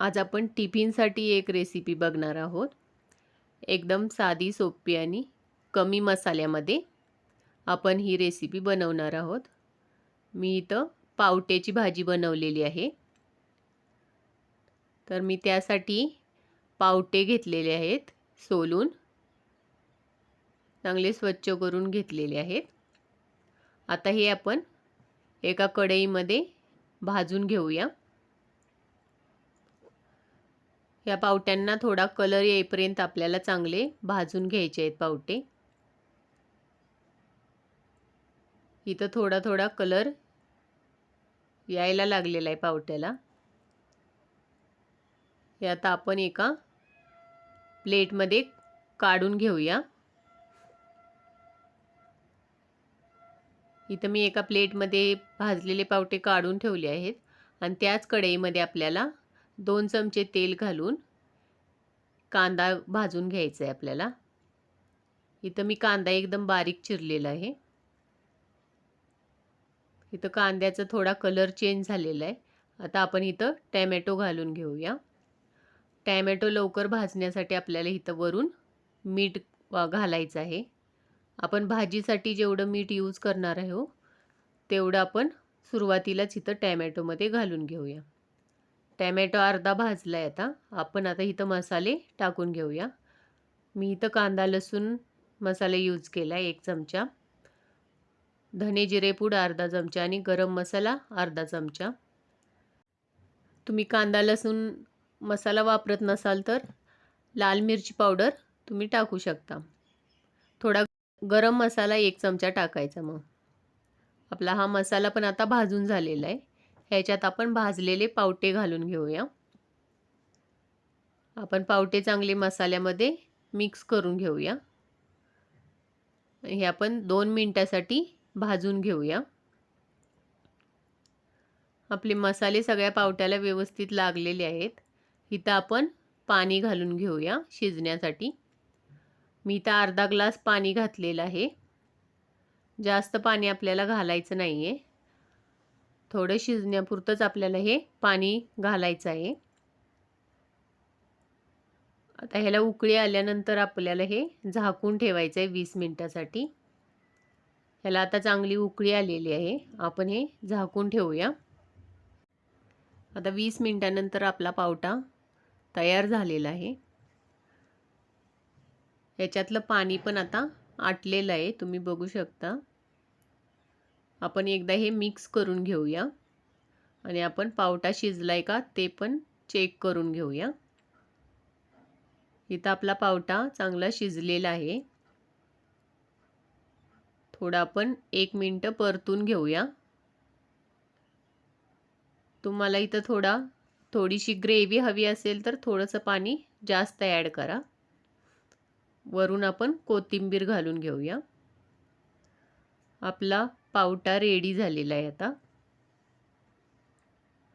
आज आपण टिफिनसाठी एक रेसिपी बघणार आहोत. एकदम साधी सोपी आणि कमी मसाल्यामध्ये आपण ही रेसिपी बनवणार आहोत. मी इथं पावट्याची भाजी बनवलेली आहे. तर मी त्यासाठी पावटे घेतलेले आहेत सोलून. चांगले स्वच्छ करून घेतलेले आहेत. आता हे आपण एका कढईमध्ये भाजून घेऊया. या पावट्यांना थोडा कलर येईपर्यंत आपल्याला चांगले भाजून घ्यायचे आहेत पावटे. इथं थोडा थोडा कलर यायला लागलेला आहे पावट्याला. हे आता आपण एका प्लेटमध्ये काढून घेऊया. इथं मी एका प्लेटमध्ये भाजलेले पावटे काढून ठेवले आहेत आणि त्याच कढईमध्ये आपल्याला दोन चमचे तेल घालून कांदा भाजून घ्यायचा आहे आपल्याला. इथं मी कांदा एकदम बारीक चिरलेला आहे. इथं कांद्याचा थोडा कलर चेंज झालेला आहे. आता आपण इथं टॅमॅटो घालून घेऊया. टॅमॅटो लवकर भाजण्यासाठी आपल्याला इथं वरून मीठ घालायचं आहे. आपण भाजीसाठी जेवढं मीठ यूज करणार आहे हो तेवढं आपण सुरुवातीलाच इथं टॅमॅटोमध्ये घालून घेऊया. टॅमॅटो अर्धा भाजला आहे आता. आपण आता इथं मसाले टाकून घेऊया. मी इथं कांदा लसूण मसाला यूज केला आहे एक चमचा. धने जिरेपूड अर्धा चमचा आणि गरम मसाला अर्धा चमचा. तुम्ही कांदा लसूण मसाला वापरत नसाल तर लाल मिरची पावडर तुम्ही टाकू शकता. थोडा गरम मसाला एक चमचा टाकायचा मग. आपला हा मसाला पण आता भाजून झालेला आहे. ह्याच्यात आपण भाजलेले पावटे घालून घेऊया. आपण पावटे चांगले मसाल्यामध्ये मिक्स करून घेऊया. हे आपण दोन मिनटासाठी भाजून घेऊया. आपले मसाले सगळ्या पावट्याला व्यवस्थित लागलेले आहेत. इथं आपण पाणी घालून घेऊया शिजण्यासाठी. मी इथं अर्धा ग्लास पाणी घातलेलं आहे. जास्त पाणी आपल्याला घालायचं नाही आहे थोडं शिजण्यापुरतंच आपल्याला हे पाणी घालायचं आहे. आता ह्याला उकळी आल्यानंतर आपल्याला हे झाकून ठेवायचं आहे वीस मिनटासाठी. ह्याला आता चांगली उकळी आलेली आहे. आपण हे झाकून ठेवूया. आता वीस मिनटानंतर आपला पावटा तयार झालेला आहे. ह्याच्यातलं पाणी पण आता आटलेलं आहे. तुम्ही बघू शकता. आपण एकदा हे मिक्स करून घेऊया. आणि आपण पावटा शिजला आहे का ते पण चेक करून घेऊया. इथं आपला पावटा चांगला शिजलेला आहे. थोडा आपण एक मिनटं परतून घेऊया. तुम्हाला इथं थोडा थोडीशी ग्रेव्ही हवी असेल तर थोडंसं पाणी जास्त ॲड करा. वरून आपण कोथिंबीर घालून घेऊया. आपला पावटा रेडी झालेला आहे आता.